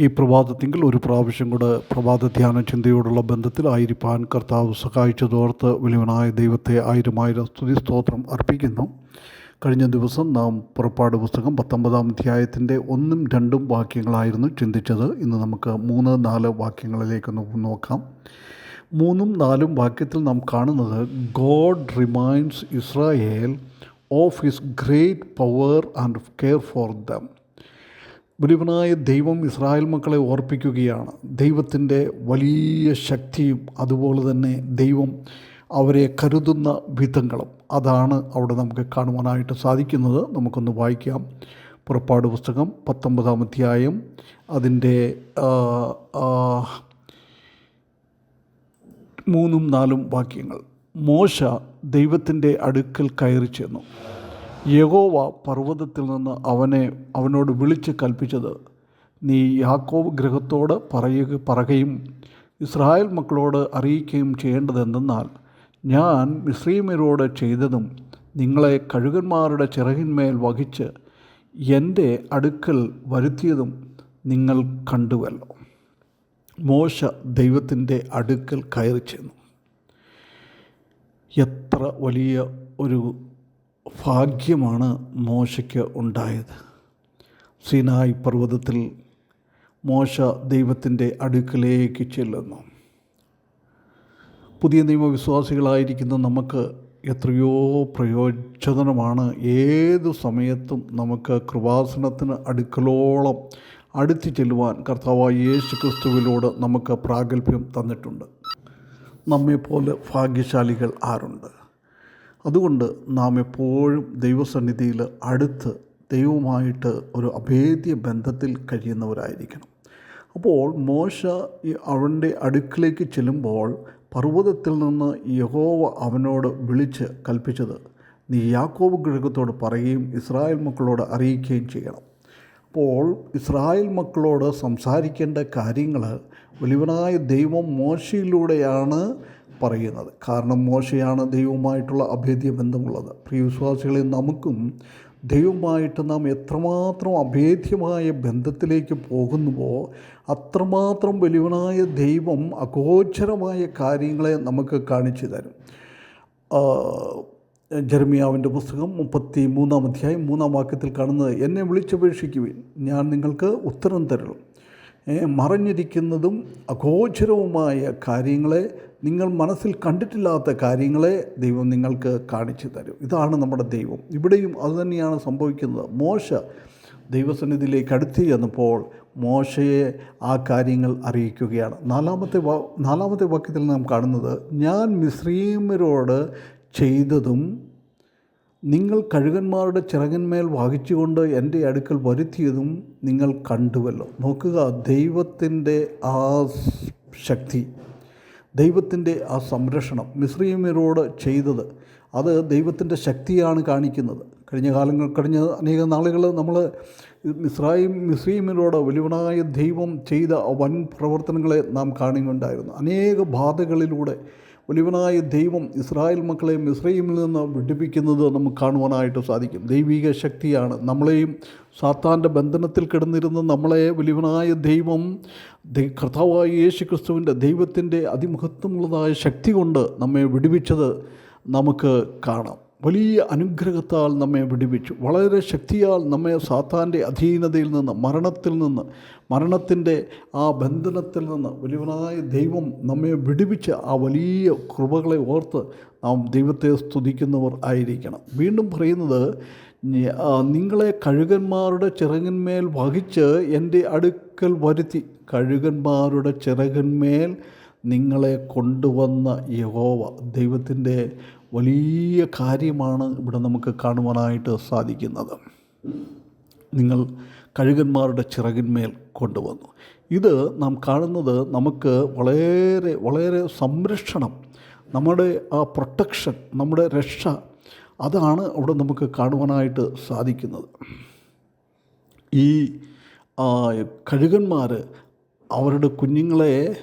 ഈ പ്രഭാതത്തിങ്കിൽ ഒരു പ്രാവശ്യം കൂടെ പ്രഭാത ധ്യാന ചിന്തയോടുള്ള ആയിരിപ്പാൻ കർത്താവ് സഹായിച്ചതോർത്ത് വലിയവനായ ദൈവത്തെ ആയിരമായിരം ആയിരം സ്തുതി സ്തോത്രം അർപ്പിക്കുന്നു. കഴിഞ്ഞ ദിവസം നാം പുറപ്പാട് പുസ്തകം പത്തൊമ്പതാം അധ്യായത്തിന്റെ ഒന്നും രണ്ടും വാക്യങ്ങളായിരുന്നു ചിന്തിച്ചത്. ഇന്ന് നമുക്ക് മൂന്ന് നാല് വാക്യങ്ങളിലേക്കൊന്ന് നോക്കാം. മൂന്നും നാലും വാക്യത്തിൽ നാം കാണുന്നത് God reminds Israel of his great power and care for them വലിയവനായ ദൈവം ഇസ്രായേൽ മക്കളെ ഓർപ്പിക്കുകയാണ്. ദൈവത്തിന്റെ വലിയ ശക്തിയും അതുപോലെ തന്നെ ദൈവം അവരെ കരുതുന്ന വിധങ്ങളും അതാണ് അവിടെ നമുക്ക് കാണുവാനായിട്ട് സാധിക്കുന്നത്. നമുക്കൊന്ന് വായിക്കാം. പുറപ്പാട് പുസ്തകം പത്തൊമ്പതാം അധ്യായം. അതിന്റെ മൂന്നും നാലും വാക്യങ്ങൾ. മോശ ദൈവത്തിന്റെ അടുക്കൽ കയറി ചെന്നു യഹോവ പർവതത്തിൽ നിന്ന് അവനെ അവനോട് വിളിച്ച് കൽപ്പിച്ചത് നീ യാക്കോബ് ഗൃഹത്തോട് പറയുക പറയുകയും ഇസ്രായേൽ മക്കളോട് അറിയിക്കുകയും ചെയ്യേണ്ടതെന്തെന്നാൽ ഞാൻ മിശ്രീമരോട് ചെയ്തതും നിങ്ങളെ കഴുകന്മാരുടെ ചിറകിന്മേൽ വഹിച്ച് എന്റെ അടുക്കൽ വരുത്തിയതും നിങ്ങൾ കണ്ടുവല്ലോ. മോശ ദൈവത്തിന്റെ അടുക്കൽ കയറി ചെന്നു എത്ര വലിയ ഒരു ഭാഗ്യമാണ് മോശയ്ക്ക് ഉണ്ടായത്. സിനായ് പർവതത്തിൽ മോശ ദൈവത്തിന്റെ അടുക്കലേക്ക് ചെല്ലുന്നു. പുതിയ നിയമവിശ്വാസികളായിരിക്കുന്ന നമുക്ക് എത്രയോ പ്രയോജനമാണ്. ഏതു സമയത്തും നമുക്ക് കൃപാസനത്തിന് അടുക്കലോളം അടുത്തു ചെല്ലുവാൻ കർത്താവായ യേശു ക്രിസ്തുവിലൂടെ നമുക്ക് പ്രാഗൽഭ്യം തന്നിട്ടുണ്ട്. നമ്മെപ്പോലെ ഭാഗ്യശാലികൾ ആരുണ്ട്? അതുകൊണ്ട് നാം എപ്പോഴും ദൈവസന്നിധിയിൽ അടുത്ത് ദൈവവുമായിട്ട് ഒരു അഭേദ്യ ബന്ധത്തിൽ കഴിയുന്നവരായിരിക്കണം. അപ്പോൾ മോശ അവന്റെ അടുക്കിലേക്ക് ചെല്ലുമ്പോൾ പർവതത്തിൽ നിന്ന് യഹോവ അവനോട് വിളിച്ച് കൽപ്പിച്ചത് നീ യാക്കോബ് ഗൃഹത്തോട് പറയുകയും ഇസ്രായേൽ മക്കളോട് അറിയിക്കുകയും ചെയ്യണം. അപ്പോൾ ഇസ്രായേൽ മക്കളോട് സംസാരിക്കേണ്ട കാര്യങ്ങൾ വലിയവനായ ദൈവം മോശയിലൂടെയാണ് പറയുന്നത്. കാരണം മോശയാണ് ദൈവവുമായിട്ടുള്ള അഭേദ്യ ബന്ധമുള്ളത് പ്രിയ വിശ്വാസികളെ നമുക്കും ദൈവമായിട്ട് നാം എത്രമാത്രം അഭേദ്യമായ ബന്ധത്തിലേക്ക് പോകുന്നുവോ അത്രമാത്രം വലിയവനായ ദൈവം അഗോചരമായ കാര്യങ്ങളെ നമുക്ക് കാണിച്ചു തരും. ജർമിയാവിന്റെ പുസ്തകം മുപ്പത്തി മൂന്നാം അധ്യായം മൂന്നാം വാക്യത്തിൽ കാണുന്നത് എന്നെ വിളിച്ചപേക്ഷിക്കുവിൻ ഞാൻ നിങ്ങൾക്ക് ഉത്തരം തരും ഏ, മറഞ്ഞിരിക്കുന്നതും അഗോചരവുമായ കാര്യങ്ങളെ നിങ്ങൾ മനസ്സിൽ കണ്ടിട്ടില്ലാത്ത കാര്യങ്ങളെ ദൈവം നിങ്ങൾക്ക് കാണിച്ചു തരും. ഇതാണ് നമ്മുടെ ദൈവം. ഇവിടെയും അതുതന്നെയാണ് സംഭവിക്കുന്നത്. മോശ ദൈവസന്നിധിയിലേക്ക് അടുത്ത് ചെന്നപ്പോൾ മോശയെ ആ കാര്യങ്ങൾ അറിയിക്കുകയാണ്. നാലാമത്തെ നാലാമത്തെ വാക്യത്തിൽ നാം കാണുന്നത് ഞാൻ മിശ്രീമരോട് ചെയ്തതും നിങ്ങൾ കഴുകന്മാരുടെ ചിറകന്മേൽ വഹിച്ചുകൊണ്ട് എന്റെ അടുക്കൽ വരുത്തിയതും നിങ്ങൾ കണ്ടുവല്ലോ. നോക്കുക ദൈവത്തിന്റെ ആ ശക്തി ദൈവത്തിന്റെ ആ സംരക്ഷണം മിശ്രീമരോട് ചെയ്തത് അത് ദൈവത്തിന്റെ ശക്തിയാണ് കാണിക്കുന്നത്. കഴിഞ്ഞ കാലങ്ങൾ കഴിഞ്ഞ അനേക നാളുകൾ നമ്മൾ മിസ്രായും മിസ്രീമിനോട് വലിയവനായ ദൈവം ചെയ്ത വൻ പ്രവർത്തനങ്ങളെ നാം കാണുകയുണ്ടായിരുന്നു. അനേക ബാധകളിലൂടെ വലിയവനായ ദൈവം ഇസ്രായേൽ മക്കളെ മിസ്രൈമിൽ നിന്ന് വിടിപ്പിക്കുന്നത് നമുക്ക് കാണുവാനായിട്ട് സാധിക്കും. ദൈവിക ശക്തിയാണ് നമ്മളെയും സാത്താന്റെ ബന്ധനത്തിൽ കിടന്നിരുന്ന നമ്മളെ വലിയവനായ ദൈവം കർത്താവായ യേശു ക്രിസ്തുവിന്റെ ദൈവത്തിന്റെ അതിമഹത്വമുള്ളതായ ശക്തി കൊണ്ട് നമ്മെ വിടുവിച്ചത് നമുക്ക് കാണാം. വലിയ അനുഗ്രഹത്താൽ നമ്മെ വിടുവിച്ചു. വളരെ ശക്തിയാൽ നമ്മെ സാത്താന്റെ അധീനതയിൽ നിന്ന് മരണത്തിൽ നിന്ന് മരണത്തിന്റെ ആ ബന്ധനത്തിൽ നിന്ന് വലിയവനായ ദൈവം നമ്മെ വിടുവിച്ച ആ വലിയ കൃപകളെ ഓർത്ത് നാം ദൈവത്തെ സ്തുതിക്കുന്നവർ ആയിരിക്കണം. വീണ്ടും പറയുന്നത് നിങ്ങളെ കഴുകന്മാരുടെ ചിറകന്മേൽ വഹിച്ച് എന്റെ അടുക്കൽ വരുത്തി. കഴുകന്മാരുടെ ചിറകന്മേൽ നിങ്ങളെ കൊണ്ടുവന്ന യഹോവ ദൈവത്തിന്റെ വലിയ കാര്യമാണ് ഇവിടെ നമുക്ക് കാണുവാനായിട്ട് സാധിക്കുന്നത്. നിങ്ങൾ കഴുകന്മാരുടെ ചിറകിന്മേൽ കൊണ്ടുവന്നു. ഇത് നാം കാണുന്നത് നമുക്ക് വളരെ വളരെ സംരക്ഷണം നമ്മുടെ ആ പ്രൊട്ടക്ഷൻ നമ്മുടെ രക്ഷ അതാണ് അവിടെ നമുക്ക് കാണുവാനായിട്ട് സാധിക്കുന്നത്. ഈ കഴുകന്മാർ അവരുടെ കുഞ്ഞുങ്ങളെ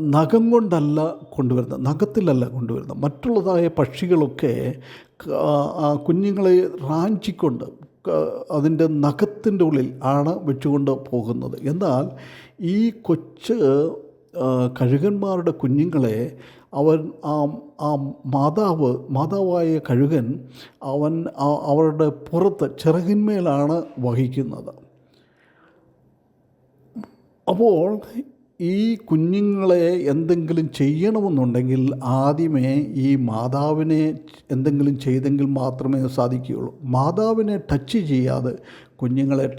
നഖം കൊണ്ടല്ല കൊണ്ടുവരുന്നത് നഖത്തിലല്ല കൊണ്ടുവരുന്നത്. മറ്റുള്ളതായ പക്ഷികളൊക്കെ കുഞ്ഞുങ്ങളെ റാഞ്ചിക്കൊണ്ട് അതിന്റെ നഖത്തിന്റെ ഉള്ളിൽ ആണ് വെച്ചുകൊണ്ട് പോകുന്നത്. എന്നാൽ ഈ കൊച്ച് കഴുകന്മാരുടെ കുഞ്ഞുങ്ങളെ അവൻ ആ ആ മാതാവ് മാതാവായ കഴുകൻ അവൻ അവരുടെ പുറത്ത് ചിറകിന്മേലാണ് വഹിക്കുന്നത്. അപ്പോൾ ഈ കുഞ്ഞുങ്ങളെ എന്തെങ്കിലും ചെയ്യണമെന്നുണ്ടെങ്കിൽ ആദ്യമേ ഈ മാതാവിനെ എന്തെങ്കിലും ചെയ്തെങ്കിൽ മാത്രമേ സാധിക്കുകയുള്ളൂ. മാതാവിനെ ടച്ച് ചെയ്യാതെ കുഞ്ഞുങ്ങളെ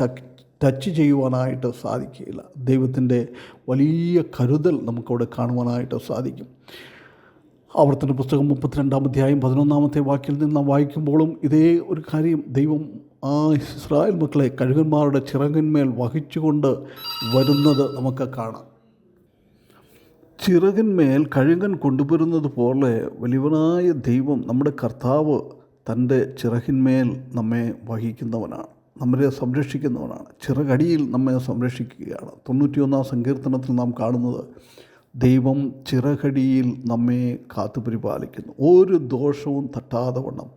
ടച്ച് ചെയ്യുവാനായിട്ട് സാധിക്കുകയില്ല. ദൈവത്തിന്റെ വലിയ കരുതൽ നമുക്കവിടെ കാണുവാനായിട്ട് സാധിക്കും. ആവർത്തന പുസ്തകം മുപ്പത്തിരണ്ടാം അധ്യായം പതിനൊന്നാമത്തെ വാക്കിൽ നിന്ന് വായിക്കുമ്പോഴും ഇതേ ഒരു കാര്യം ദൈവം ആ ഇസ്രായേൽ മക്കളെ കഴുകന്മാരുടെ ചിറകിന്മേൽ വഹിച്ചുകൊണ്ട് വരുന്നത് നമുക്ക് കാണാം. ചിറകിന്മേൽ കഴുകൻ കൊണ്ടുവരുന്നത് പോലെ വലിയവനായ ദൈവം നമ്മുടെ കർത്താവ് തന്റെ ചിറകിന്മേൽ നമ്മെ വഹിക്കുന്നവനാണ് നമ്മളെ സംരക്ഷിക്കുന്നവനാണ്. ചിറകടിയിൽ നമ്മെ സംരക്ഷിക്കുകയാണ്. തൊണ്ണൂറ്റിയൊന്നാം സങ്കീർത്തനത്തിൽ നാം കാണുന്നത് ദൈവം ചിറകടിയിൽ നമ്മെ കാത്തു പരിപാലിക്കുന്നു ഒരു ദോഷവും തട്ടാതെ വണ്ണം.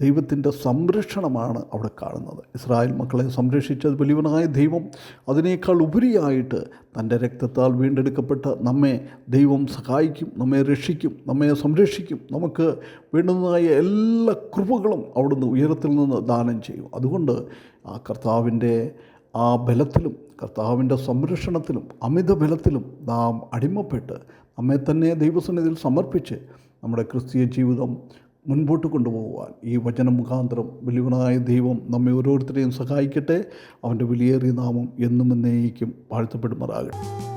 ദൈവത്തിന്റെ സംരക്ഷണമാണ് അവിടെ കാണുന്നത്. ഇസ്രായേൽ മക്കളെ സംരക്ഷിച്ച വലിയവനായ ദൈവം. അതിനേക്കാൾ ഉപരിയായിട്ട് തന്റെ രക്തത്താൽ വീണ്ടെടുക്കപ്പെട്ട നമ്മെ ദൈവം സഹായിക്കും നമ്മെ രക്ഷിക്കും നമ്മെ സംരക്ഷിക്കും. നമുക്ക് വേണ്ടുന്നതായ എല്ലാ കൃപകളും അവിടുന്ന് ഉയരത്തിൽ നിന്ന് ദാനം ചെയ്യും. അതുകൊണ്ട് ആ കർത്താവിന്റെ ആ ബലത്തിലും കർത്താവിന്റെ സംരക്ഷണത്തിലും അമിത ബലത്തിലും നാം അടിമപ്പെട്ട് നമ്മെ തന്നെ ദൈവസന്നിധിയിൽ സമർപ്പിച്ച് നമ്മുടെ ക്രിസ്തീയ ജീവിതം മുൻപോട്ട് കൊണ്ടുപോകുവാൻ. ഈ വചനം മുഖാന്തരം വലിയവനായ ദൈവം നമ്മെ ഓരോരുത്തരെയും സഹായിക്കട്ടെ. അവന്റെ വിലയേറിയ നാമം എന്നും എന്നേക്കും വാഴ്ത്തപ്പെടുമാറാകട്ടെ.